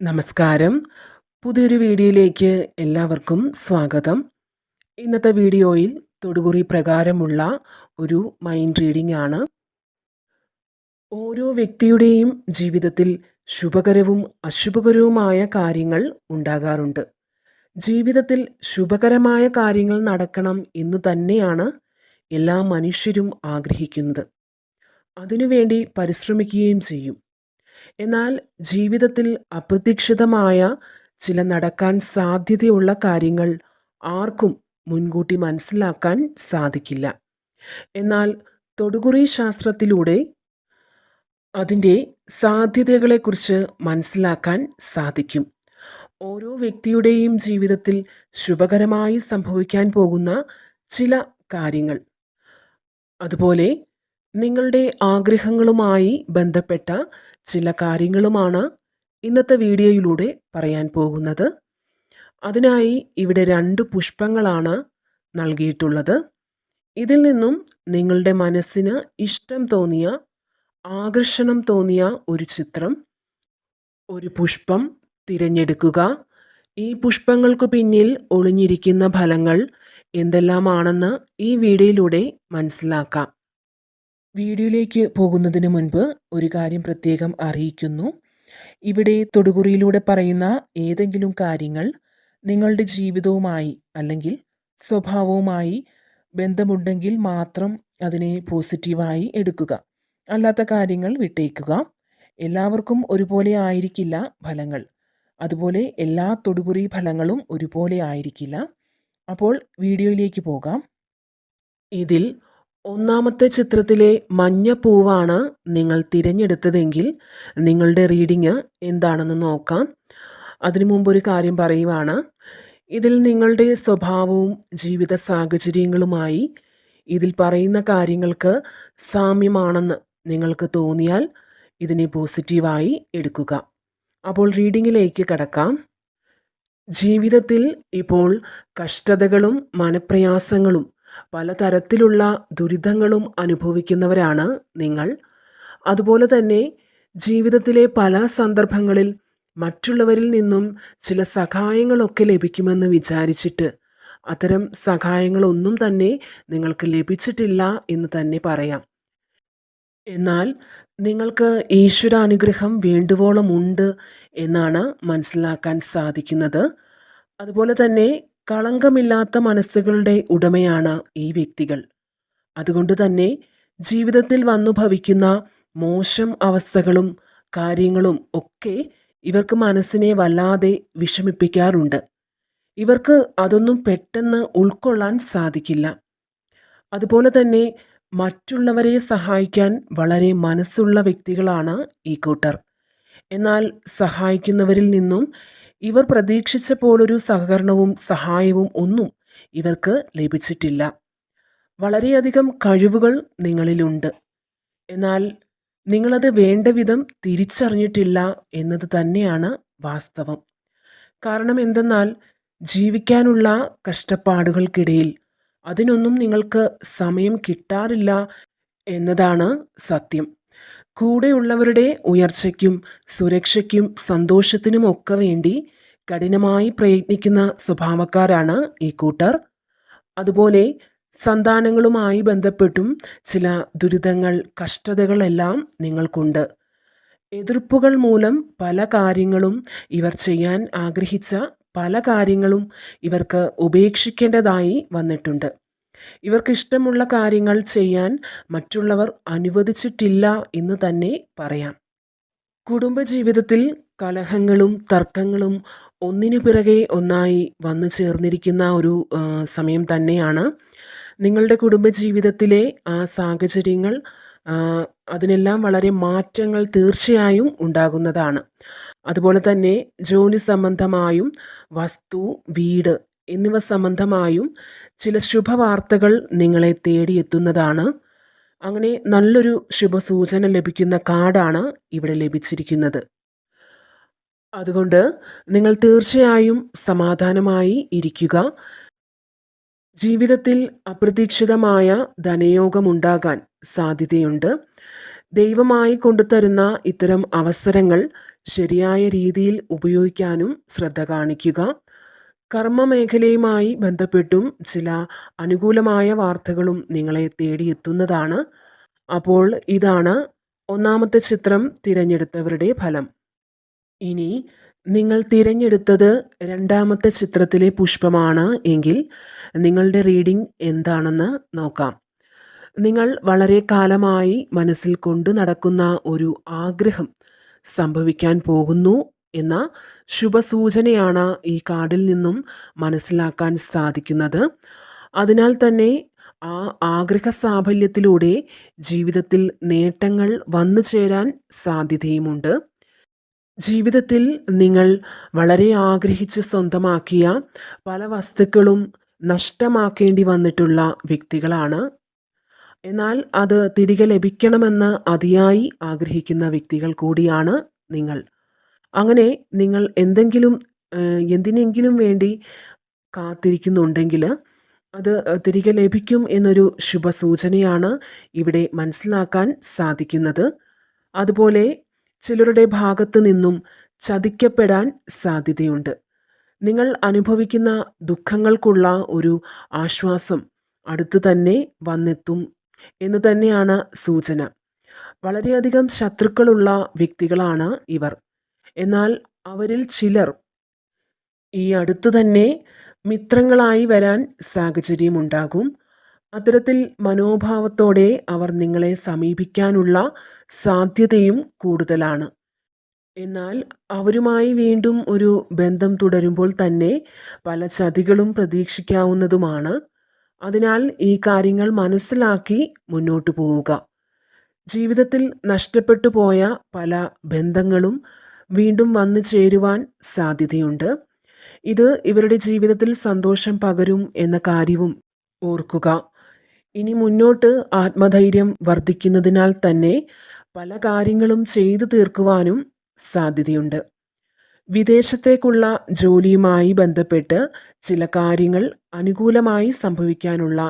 നമസ്കാരം. പുതിയൊരു വീഡിയോയിലേക്ക് എല്ലാവർക്കും സ്വാഗതം. ഇന്നത്തെ വീഡിയോയിൽ തൊടുകുറി പ്രകാരമുള്ള ഒരു മൈൻഡ് റീഡിംഗ് ആണ്. ഓരോ വ്യക്തിയുടെയും ജീവിതത്തിൽ ശുഭകരവും അശുഭകരവുമായ കാര്യങ്ങൾ ഉണ്ടാകാറുണ്ട്. ജീവിതത്തിൽ ശുഭകരമായ കാര്യങ്ങൾ നടക്കണം എന്നു തന്നെയാണ് എല്ലാ മനുഷ്യരും ആഗ്രഹിക്കുന്നത്. അതിനുവേണ്ടി പരിശ്രമിക്കുകയും ചെയ്യും. എന്നാൽ ജീവിതത്തിൽ അപ്രതീക്ഷിതമായ ചില നടക്കാൻ സാധ്യതയുള്ള കാര്യങ്ങൾ ആർക്കും മുൻകൂട്ടി മനസ്സിലാക്കാൻ സാധിക്കില്ല. എന്നാൽ തൊടുകുറി ശാസ്ത്രത്തിലൂടെ അതിന്റെ സാധ്യതകളെക്കുറിച്ച് മനസ്സിലാക്കാൻ സാധിക്കും. ഓരോ വ്യക്തിയുടെയും ജീവിതത്തിൽ ശുഭകരമായി സംഭവിക്കാൻ പോകുന്ന ചില കാര്യങ്ങൾ. അതുപോലെ നിങ്ങളുടെ ആഗ്രഹങ്ങളുമായി ബന്ധപ്പെട്ട ചില കാര്യങ്ങളുമാണ് ഇന്നത്തെ വീഡിയോയിലൂടെ പറയാൻ പോകുന്നത്. അതിനായി ഇവിടെ രണ്ട് പുഷ്പങ്ങളാണ് നൽകിയിട്ടുള്ളത്. ഇതിൽ നിന്നും നിങ്ങളുടെ മനസ്സിന് ഇഷ്ടം തോന്നിയ ആകർഷണം തോന്നിയ ഒരു ചിത്രം ഒരു പുഷ്പം തിരഞ്ഞെടുക്കുക. ഈ പുഷ്പങ്ങൾക്ക് പിന്നിൽ ഒളിഞ്ഞിരിക്കുന്ന ഫലങ്ങൾ എന്തെല്ലാമാണെന്ന് ഈ വീഡിയോയിലൂടെ മനസ്സിലാക്കാം. വീഡിയോയിലേക്ക് പോകുന്നതിന് മുൻപ് ഒരു കാര്യം പ്രത്യേകം അറിയിക്കുന്നു. ഇവിടെ തൊടുകുറിയിലൂടെ പറയുന്ന ഏതെങ്കിലും കാര്യങ്ങൾ നിങ്ങളുടെ ജീവിതവുമായി അല്ലെങ്കിൽ സ്വഭാവവുമായി ബന്ധമുണ്ടെങ്കിൽ മാത്രം അതിനെ പോസിറ്റീവായി എടുക്കുക. അല്ലാത്ത കാര്യങ്ങൾ വിട്ടേക്കുക. എല്ലാവർക്കും ഒരുപോലെ ആയിരിക്കില്ല ഫലങ്ങൾ. അതുപോലെ എല്ലാ തൊടുകുറി ഫലങ്ങളും ഒരുപോലെ ആയിരിക്കില്ല. അപ്പോൾ വീഡിയോയിലേക്ക് പോകാം. ഇതിൽ ഒന്നാമത്തെ ചിത്രത്തിലെ മഞ്ഞ പൂവാണ് നിങ്ങൾ തിരഞ്ഞെടുത്തതെങ്കിൽ നിങ്ങളുടെ റീഡിങ് എന്താണെന്ന് നോക്കാം. അതിനു മുമ്പ് ഒരു കാര്യം പറയുവാണ്. ഇതിൽ നിങ്ങളുടെ സ്വഭാവവും ജീവിത സാഹചര്യങ്ങളുമായി ഇതിൽ പറയുന്ന കാര്യങ്ങൾക്ക് സാമ്യമാണെന്ന് നിങ്ങൾക്ക് തോന്നിയാൽ ഇതിനെ പോസിറ്റീവായി എടുക്കുക. അപ്പോൾ റീഡിങ്ങിലേക്ക് കടക്കാം. ജീവിതത്തിൽ ഇപ്പോൾ കഷ്ടതകളും മനപ്രയാസങ്ങളും പലതരത്തിലുള്ള ദുരിതങ്ങളും അനുഭവിക്കുന്നവരാണ് നിങ്ങൾ. അതുപോലെ തന്നെ ജീവിതത്തിലെ പല സന്ദർഭങ്ങളിൽ മറ്റുള്ളവരിൽ നിന്നും ചില സഹായങ്ങളൊക്കെ ലഭിക്കുമെന്ന് വിചാരിച്ചിട്ട് അത്തരം സഹായങ്ങളൊന്നും തന്നെ നിങ്ങൾക്ക് ലഭിച്ചിട്ടില്ല എന്ന് തന്നെ പറയാം. എന്നാൽ നിങ്ങൾക്ക് ഈശ്വരാനുഗ്രഹം വേണ്ടുവോളം ഉണ്ട് എന്നാണ് മനസ്സിലാക്കാൻ സാധിക്കുന്നത്. അതുപോലെ തന്നെ കളങ്കമില്ലാത്ത മനസ്സുകളുടെ ഉടമയാണ് ഈ വ്യക്തികൾ. അതുകൊണ്ട് തന്നെ ജീവിതത്തിൽ വന്നു ഭവിക്കുന്ന മോശം അവസ്ഥകളും കാര്യങ്ങളും ഒക്കെ ഇവർക്ക് മനസ്സിനെ വല്ലാതെ വിഷമിപ്പിക്കാറുണ്ട്. ഇവർക്ക് അതൊന്നും പെട്ടെന്ന് ഉൾക്കൊള്ളാൻ സാധിക്കില്ല. അതുപോലെ തന്നെ മറ്റുള്ളവരെ സഹായിക്കാൻ വളരെ മനസ്സുള്ള വ്യക്തികളാണ് ഈ കൂട്ടർ. എന്നാൽ സഹായിക്കുന്നവരിൽ നിന്നും ഇവർ പ്രതീക്ഷിച്ച പോലൊരു സഹകരണവും സഹായവും ഒന്നും ഇവർക്ക് ലഭിച്ചിട്ടില്ല. വളരെയധികം കഴിവുകൾ നിങ്ങളിലുണ്ട്. എന്നാൽ നിങ്ങളത് വേണ്ട വിധം തിരിച്ചറിഞ്ഞിട്ടില്ല എന്നത് തന്നെയാണ് വാസ്തവം. കാരണം എന്തെന്നാൽ ജീവിക്കാനുള്ള കഷ്ടപ്പാടുകൾക്കിടയിൽ അതിനൊന്നും നിങ്ങൾക്ക് സമയം കിട്ടാറില്ല എന്നതാണ് സത്യം. കൂടെയുള്ളവരുടെ ഉയർച്ചയ്ക്കും സുരക്ഷയ്ക്കും സന്തോഷത്തിനുമൊക്കെ വേണ്ടി കഠിനമായി പ്രയത്നിക്കുന്ന സ്വഭാവക്കാരാണ് ഈ കൂട്ടർ. അതുപോലെ സന്താനങ്ങളുമായി ബന്ധപ്പെട്ടും ചില ദുരിതങ്ങൾ കഷ്ടതകളെല്ലാം നിങ്ങൾക്കുണ്ട്. എതിർപ്പുകൾ മൂലം പല കാര്യങ്ങളും ഇവർ ചെയ്യാൻ ആഗ്രഹിച്ച പല കാര്യങ്ങളും ഇവർക്ക് ഉപേക്ഷിക്കേണ്ടതായി വന്നിട്ടുണ്ട്. ഇവർക്കിഷ്ടമുള്ള കാര്യങ്ങൾ ചെയ്യാൻ മറ്റുള്ളവർ അനുവദിച്ചിട്ടില്ല എന്ന് തന്നെ പറയാം. കുടുംബജീവിതത്തിൽ കലഹങ്ങളും തർക്കങ്ങളും ഒന്നിനു പിറകെ ഒന്നായി വന്നു ചേർന്നിരിക്കുന്ന ഒരു സമയം തന്നെയാണ് നിങ്ങളുടെ കുടുംബജീവിതത്തിലെ ആ സാഹചര്യങ്ങൾ അതിനെല്ലാം വളരെ മാറ്റങ്ങൾ തീർച്ചയായും ഉണ്ടാകുന്നതാണ്. അതുപോലെ തന്നെ ജോലി സംബന്ധമായും വസ്തു വീട് എന്നിവ സംബന്ധമായും ചില ശുഭവാർത്തകൾ നിങ്ങളെ തേടിയെത്തുന്നതാണ്. അങ്ങനെ നല്ലൊരു ശുഭസൂചന ലഭിക്കുന്ന കാർഡാണ് ഇവിടെ ലഭിച്ചിരിക്കുന്നത്. അതുകൊണ്ട് നിങ്ങൾ തീർച്ചയായും സമാധാനമായി ഇരിക്കുക. ജീവിതത്തിൽ അപ്രതീക്ഷിതമായ ധനയോഗമുണ്ടാകാൻ സാധ്യതയുണ്ട്. ദൈവമായി കൊണ്ടുതരുന്ന ഇത്തരം അവസരങ്ങൾ ശരിയായ രീതിയിൽ ഉപയോഗിക്കാനും ശ്രദ്ധ കാണിക്കുക. കർമ്മമേഖലയുമായി ബന്ധപ്പെട്ടും ചില അനുകൂലമായ വാർത്തകളും നിങ്ങളെ തേടിയെത്തുന്നതാണ്. അപ്പോൾ ഇതാണ് ഒന്നാമത്തെ ചിത്രം തിരഞ്ഞെടുത്തവരുടെ ഫലം. ഇനി നിങ്ങൾ തിരഞ്ഞെടുത്തത് രണ്ടാമത്തെ ചിത്രത്തിലെ പുഷ്പമാണ് എങ്കിൽ നിങ്ങളുടെ റീഡിംഗ് എന്താണെന്ന് നോക്കാം. നിങ്ങൾ വളരെ കാലമായി മനസ്സിൽ കൊണ്ടു നടക്കുന്ന ഒരു ആഗ്രഹം സംഭവിക്കാൻ പോകുന്നു എന്ന ശുഭസൂചനയാണ് ഈ കാർഡിൽ നിന്നും മനസ്സിലാക്കാൻ സാധിക്കുന്നത്. അതിനാൽ തന്നെ ആ ആഗ്രഹ സാഫല്യത്തിലൂടെ ജീവിതത്തിൽ നേട്ടങ്ങൾ വന്നു ചേരാൻ സാധ്യതയുമുണ്ട്. ജീവിതത്തിൽ നിങ്ങൾ വളരെ ആഗ്രഹിച്ച് സ്വന്തമാക്കിയ പല വസ്തുക്കളും നഷ്ടമാക്കേണ്ടി വന്നിട്ടുള്ള വ്യക്തികളാണ്. എന്നാൽ അത് തിരികെ ലഭിക്കണമെന്ന് അതിയായി ആഗ്രഹിക്കുന്ന വ്യക്തികൾ കൂടിയാണ് നിങ്ങൾ. അങ്ങനെ നിങ്ങൾ എന്തെങ്കിലും എന്തിനെങ്കിലും വേണ്ടി കാത്തിരിക്കുന്നുണ്ടെങ്കിൽ അത് തിരികെ ലഭിക്കും എന്നൊരു ശുഭസൂചനയാണ് ഇവിടെ മനസ്സിലാക്കാൻ സാധിക്കുന്നത്. അതുപോലെ ചിലരുടെ ഭാഗത്തു നിന്നും ചതിക്കപ്പെടാൻ സാധ്യതയുണ്ട്. നിങ്ങൾ അനുഭവിക്കുന്ന ദുഃഖങ്ങൾക്കുള്ള ഒരു ആശ്വാസം അടുത്തു തന്നെ വന്നെത്തും എന്ന് തന്നെയാണ് സൂചന. വളരെയധികം ശത്രുക്കളുള്ള വ്യക്തികളാണ് ഇവർ. എന്നാൽ അവരിൽ ചിലർ ഈ അടുത്തു തന്നെ മിത്രങ്ങളായി വരാൻ സാഹചര്യമുണ്ടാകും. അത്തരത്തിൽ മനോഭാവത്തോടെ അവർ നിങ്ങളെ സമീപിക്കാനുള്ള സാധ്യതയും കൂടുതലാണ്. എന്നാൽ അവരുമായി വീണ്ടും ഒരു ബന്ധം തുടരുമ്പോൾ തന്നെ പല ചതികളും പ്രതീക്ഷിക്കാവുന്നതുമാണ്. അതിനാൽ ഈ കാര്യങ്ങൾ മനസ്സിലാക്കി മുന്നോട്ട് പോവുക. ജീവിതത്തിൽ നഷ്ടപ്പെട്ടു പോയ പല ബന്ധങ്ങളും വീണ്ടും വന്നു ചേരുവാൻ സാധ്യതയുണ്ട്. ഇത് ഇവരുടെ ജീവിതത്തിൽ സന്തോഷം പകരും എന്ന കാര്യവും ഓർക്കുക. ഇനി മുന്നോട്ട് ആത്മധൈര്യം വർദ്ധിക്കുന്നതിനാൽ തന്നെ പല കാര്യങ്ങളും ചെയ്തു തീർക്കുവാനും സാധ്യതയുണ്ട്. വിദേശത്തേക്കുള്ള ജോലിയുമായി ബന്ധപ്പെട്ട് ചില കാര്യങ്ങൾ അനുകൂലമായി സംഭവിക്കാനുള്ള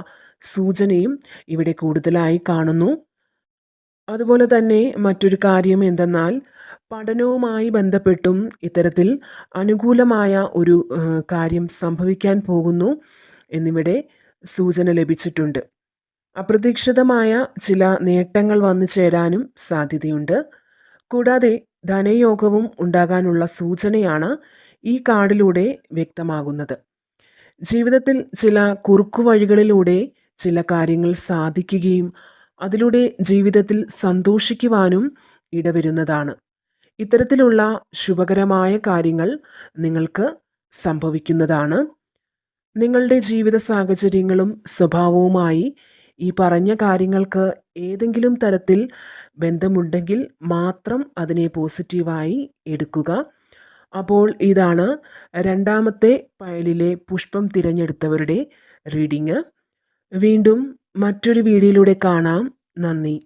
സൂചനയും ഇവിടെ കൂടുതലായി കാണുന്നു. അതുപോലെ തന്നെ മറ്റൊരു കാര്യം എന്തെന്നാൽ പഠനവുമായി ബന്ധപ്പെട്ടും ഇത്തരത്തിൽ അനുകൂലമായ ഒരു കാര്യം സംഭവിക്കാൻ പോകുന്നു എന്നിവിടെ സൂചന ലഭിച്ചിട്ടുണ്ട്. അപ്രതീക്ഷിതമായ ചില നേട്ടങ്ങൾ വന്നു ചേരാനും സാധ്യതയുണ്ട്. കൂടാതെ ധനയോഗവും ഉണ്ടാകാനുള്ള സൂചനയാണ് ഈ കാർഡിലൂടെ വ്യക്തമാകുന്നത്. ജീവിതത്തിൽ ചില കുറുക്കുവഴികളിലൂടെ ചില കാര്യങ്ങൾ സാധിക്കുകയും അതിലൂടെ ജീവിതത്തിൽ സന്തോഷിക്കുവാനും ഇടവരുന്നതാണ്. ഇത്തരത്തിലുള്ള ശുഭകരമായ കാര്യങ്ങൾ നിങ്ങൾക്ക് സംഭവിക്കുന്നതാണ്. നിങ്ങളുടെ ജീവിത സാഹചര്യങ്ങളും സ്വഭാവവുമായി ഈ പറഞ്ഞ കാര്യങ്ങൾക്ക് ഏതെങ്കിലും തരത്തിൽ ബന്ധമുണ്ടെങ്കിൽ മാത്രം അതിനെ പോസിറ്റീവായി എടുക്കുക. അപ്പോൾ ഇതാണ് രണ്ടാമത്തെ പയലിലെ പുഷ്പം തിരഞ്ഞെടുത്തവരുടെ റീഡിങ്. വീണ്ടും മറ്റൊരു വീഡിയോയിലൂടെ കാണാം. നന്ദി.